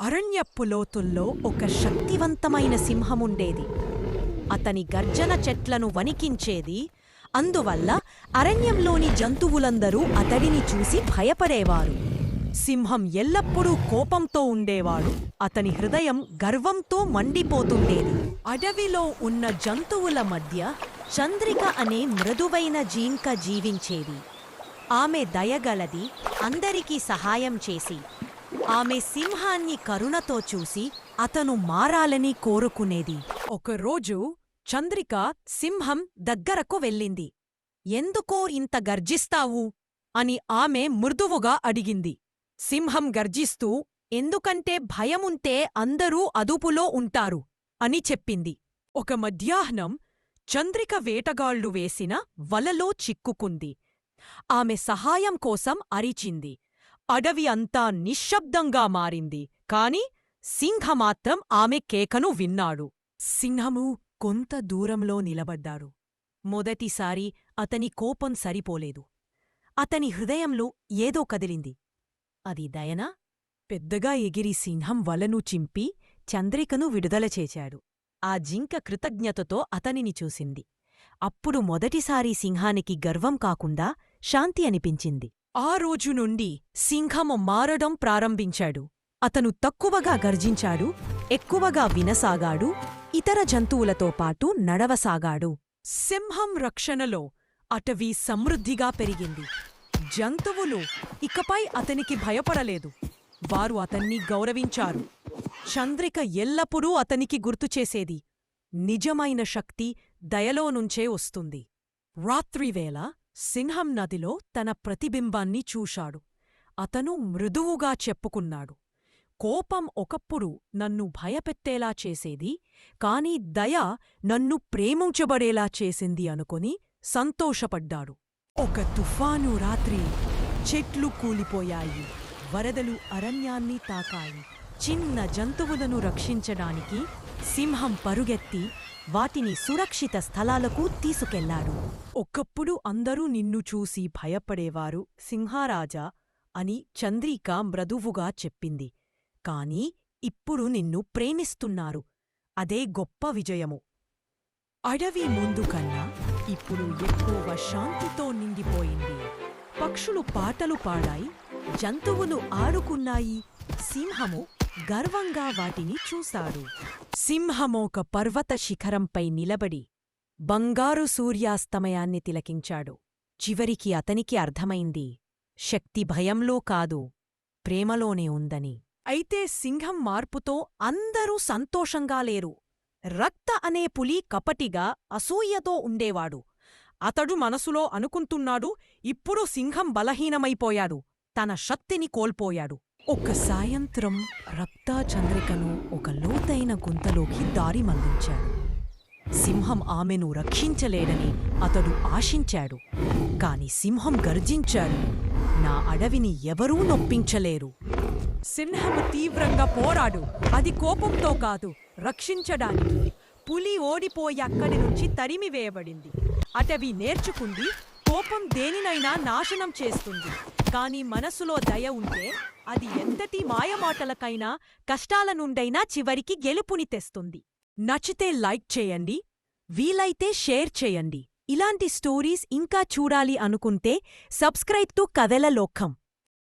అరణ్యపులోతుల్లో ఒక శక్తివంతమైన సింహముండేది. అతని గర్జన చెట్లను వణికించేది. అందువల్ల అరణ్యంలోని జంతువులందరూ అతడిని చూసి భయపడేవారు. సింహం ఎల్లప్పుడూ కోపంతో ఉండేవాడు. అతని హృదయం గర్వంతో మండిపోతుండేది. అడవిలో ఉన్న జంతువుల మధ్య చంద్రిక అనే మృదువైన జీంక జీవించేది. ఆమె దయగలది అందరికీ సహాయం చేసి. ఆమె సింహాన్ని కరుణతో చూసి అతను మారాలని కోరుకునేది. ఒకరోజు చంద్రిక సింహం దగ్గరకు వెళ్ళింది. ఎందుకో ఇంత గర్జిస్తావు? అని ఆమె మృదువుగా అడిగింది. సింహం గర్జిస్తూ ఎందుకంటే భయముంటే అందరూ అదుపులో ఉంటారు అని చెప్పింది. ఒక మధ్యాహ్నం చంద్రిక వేటగాళ్ళు వేసిన వలలో చిక్కుకుంది. ఆమె సహాయం కోసం అరిచింది. అడవి అంతా నిశ్శబ్దంగా మారింది. కాని సింహమాత్రం ఆమె కేకను విన్నాడు. సింహము కొంత దూరంలో నిలబడ్డాడు. మొదటిసారి అతని కోపం సరిపోలేదు. అతని హృదయంలో ఏదో కదిలింది. అది దయనా? పెద్దగా ఎగిరి సింహం వలను చింపి చంద్రికను విడుదల చేశాడు. ఆ జింక కృతజ్ఞతతో అతనిని చూసింది. అప్పుడు మొదటిసారి సింహానికి గర్వం కాకుండా శాంతి అనిపించింది. ఆ రోజు నుండి సింహము మారడం ప్రారంభించాడు. అతను తక్కువగా గర్జించాడు ఎక్కువగా వినసాగాడు ఇతర జంతువులతో పాటు నడవసాగాడు. సింహం రక్షణలో అటవీ సమృద్ధిగా పెరిగింది. జంతువులు ఇకపై అతనికి భయపడలేదు. వారు అతన్ని గౌరవించారు. చంద్రిక ఎల్లప్పుడూ అతనికి గుర్తుచేసేది నిజమైన శక్తి దయలోనుంచే వస్తుంది. రాత్రివేళ సింహం నదిలో తన ప్రతిబింబాన్ని చూశాడు. అతను మృదువుగా చెప్పుకున్నాడు. కోపం ఒకప్పుడు నన్ను భయపెట్టేలా చేసేది కాని దయ నన్ను ప్రేమించబడేలా చేసింది అనుకొని సంతోషపడ్డాడు. ఒక తుఫాను రాత్రి చెట్లు కూలిపోయాయి. వరదలు అరణ్యాన్ని తాకాయి. చిన్న జంతువులను రక్షించడానికి సింహం పరుగెత్తి వాటిని సురక్షిత స్థలాలకు తీసుకెళ్ళాడు. ఒకప్పుడు అందరూ నిన్ను చూసి భయపడేవారు సింహారాజా అని చంద్రిక మృదువుగా చెప్పింది. కాని ఇప్పుడు నిన్ను ప్రేమిస్తున్నారు. అదే గొప్ప విజయము. అడవి ముందు కన్నా ఇప్పుడు ఎక్కువ శాంతితో నిండిపోయింది. పక్షులు పాటలు పాడాయి జంతువులు ఆడుకున్నాయి సింహము గర్వంగా వాటిని చూశాడు. సింహమోక పర్వత శిఖరంపై నిలబడి బంగారు సూర్యాస్తమయాన్ని తిలకించాడు. చివరికి అతనికి అర్థమైంది శక్తి భయంలో కాదు ప్రేమలోనే ఉందని. అయితే సింహం మార్పుతో అందరూ సంతోషంగా లేరు. రక్త అనే పులి కపటిగా అసూయతో ఉండేవాడు. అతడు మనసులో అనుకుంటున్నాడు ఇప్పుడు సింహం బలహీనమైపోయాడు తన శక్తిని కోల్పోయాడు. ఒక సాయంత్రం రక్తా చంద్రికను ఒక లోతైన గుంతలోకి దారి మళ్ళించాడు. సింహం ఆమెను రక్షించలేడని అతడు ఆశించాడు. కాని సింహం గర్జించాడు. నా అడవిని ఎవరూ నొప్పించలేరు. సింహము తీవ్రంగా పోరాడు. అది కోపంతో కాదు రక్షించడానికి. పులి ఓడిపోయి అక్కడి నుంచి తరిమివేయబడింది అటవి నేర్చుకుంది కోపం దేనినైనా నాశనం చేస్తుంది. కాని మనసులో దయ ఉంటే అది ఎంతటి మాయమాటలకైనా కష్టాల నుండైనా చివరికి గెలుపుని తెస్తుంది. నచ్చితే లైక్ చేయండి వీలైతే షేర్ చేయండి. ఇలాంటి స్టోరీస్ ఇంకా చూడాలి అనుకుంటే సబ్స్క్రైబ్ టు కథల లోకం.